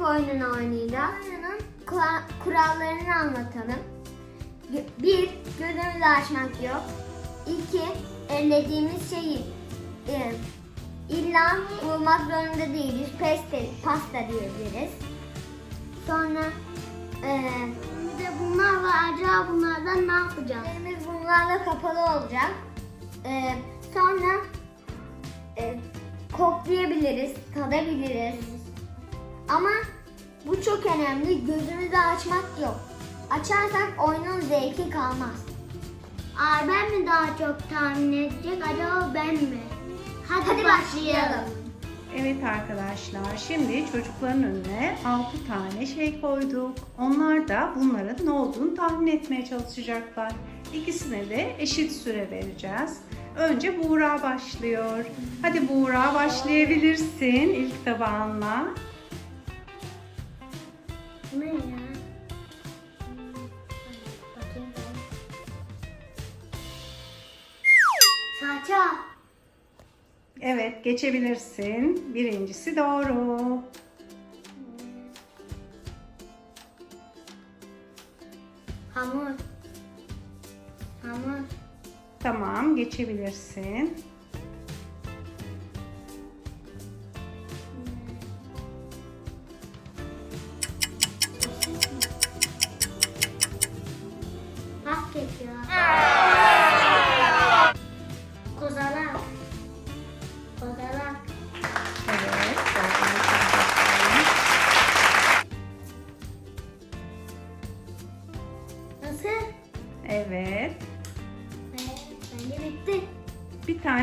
Oyunun kura- kurallarını anlatalım. Gö- Bir, gözümüzü açmak yok. İki, ellediğimiz şeyi e, illa vurmak zorunda değiliz. Peste, pasta diyebiliriz. Sonra e, Bir de bunlar var. Acaba bunlardan ne yapacağız? elimiz bunlarla kapalı olacak. E, sonra e, koklayabiliriz, tadabiliriz. Ama bu çok önemli. Gözümüzü açmak yok. Açarsak oyunun zevki kalmaz. Aa, ben mi daha çok tahmin edecek? Acaba ben mi? Hadi, Hadi başlayalım. Evet arkadaşlar şimdi çocukların önüne 6 tane şey koyduk. Onlar da bunların ne olduğunu tahmin etmeye çalışacaklar. İkisine de eşit süre vereceğiz. Önce Buğra başlıyor. Hadi Buğra başlayabilirsin ilk tabağınla. Ne ya? Bakayım ben. Evet geçebilirsin. Birincisi doğru. Hamur. Hamur. Tamam geçebilirsin.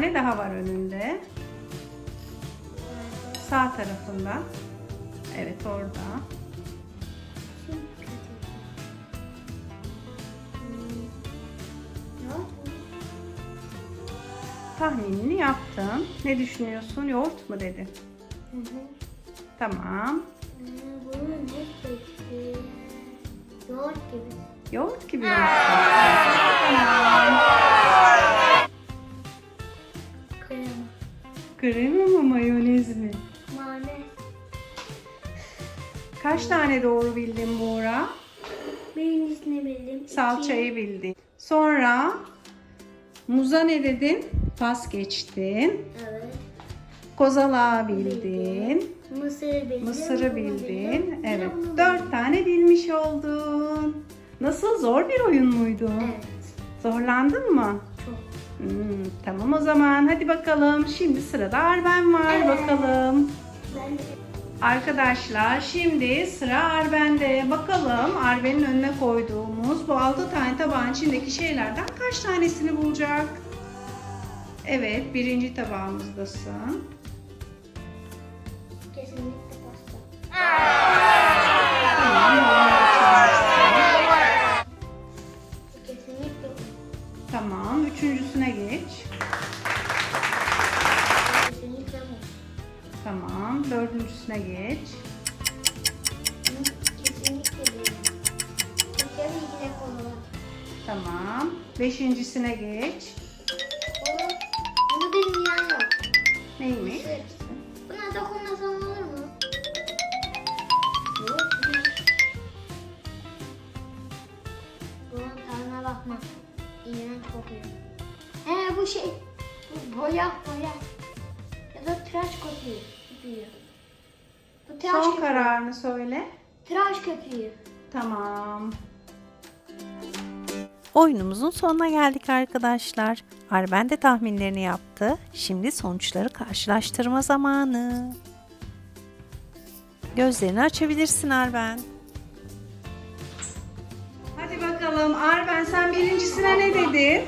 Tane daha var önünde. Sağ tarafında. Evet orada. Tahminini yaptın. Ne düşünüyorsun? Yoğurt mu? Hı hı. Tamam. Ee, Bunu ne? Yoğurt gibi. Yoğurt gibi mi? Kaç tane doğru bildin Buğra? Birincisini bildim. Salçayı bildin. Sonra muza ne dedin? Pas geçtin. Evet. Kozalağı bildin. Mısırı bildim. Mısırı bildin. bildim, bir de Evet. Dört tane bilmiş oldun. Nasıl zor bir oyun muydu? Evet. Zorlandın mı? Çok. Hmm, tamam o zaman hadi bakalım. Şimdi sırada Arben var Evet. bakalım. Ben de Arkadaşlar şimdi sıra Arben'de. Bakalım Arben'in önüne koyduğumuz bu 6 tane tabağın içindeki şeylerden kaç tanesini bulacak? Evet birinci tabağımızdasın. kesinlikle Tamam dördüncüsüne geç. Kesinlikle değil. De kola. Tamam beşincisine geç. Kola. Bunu bilmeyen yok. Neymiş? Buna dokunmasam olur mu? Yok. Bunun tadına bakma. İğrenç kokuyor. He bu şey, bu boya boya. Da tıraş köpüğü. köpüğü. Bu tıraş Son köpüğü. kararını söyle. Tıraş köpüğü. Tamam. Oyunumuzun sonuna geldik arkadaşlar. Arben de tahminlerini yaptı. Şimdi sonuçları karşılaştırma zamanı. Gözlerini açabilirsin Arben. Hadi bakalım Arben sen birincisine ne dedin?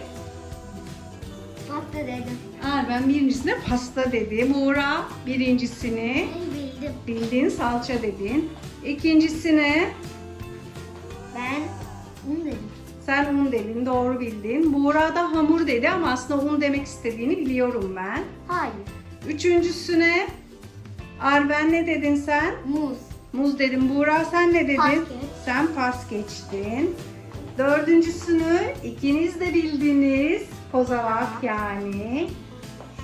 Pasta dedim. Arben birincisine pasta dedi. Buğra birincisini Ben bildim. bildin salça dedin. İkincisine Ben un dedim. sen un dedin doğru bildin. Buğra da hamur dedi ama aslında un demek istediğini biliyorum ben. Hayır. Üçüncüsüne Arben ne dedin sen? Muz. Muz dedim. Buğra sen ne dedin? Pas geç. Sen pas geçtin. Dördüncüsünü ikiniz de bildiniz. Kozalak yani.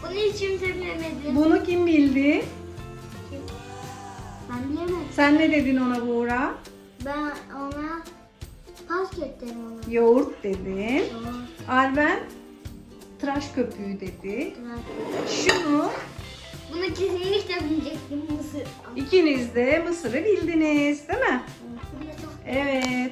Bunu hiç kimse bilemedi. Bunu kim bildi? Ben bilemedim. Sen ne dedin ona Buğra? Ben ona basket dedim ona. Yoğurt dedin. Doğru. Arben tıraş köpüğü dedi. Tıraş. Şunu Bunu kesinlikle bilecektim mısır. ikiniz de mısırı bildiniz değil mi? Evet.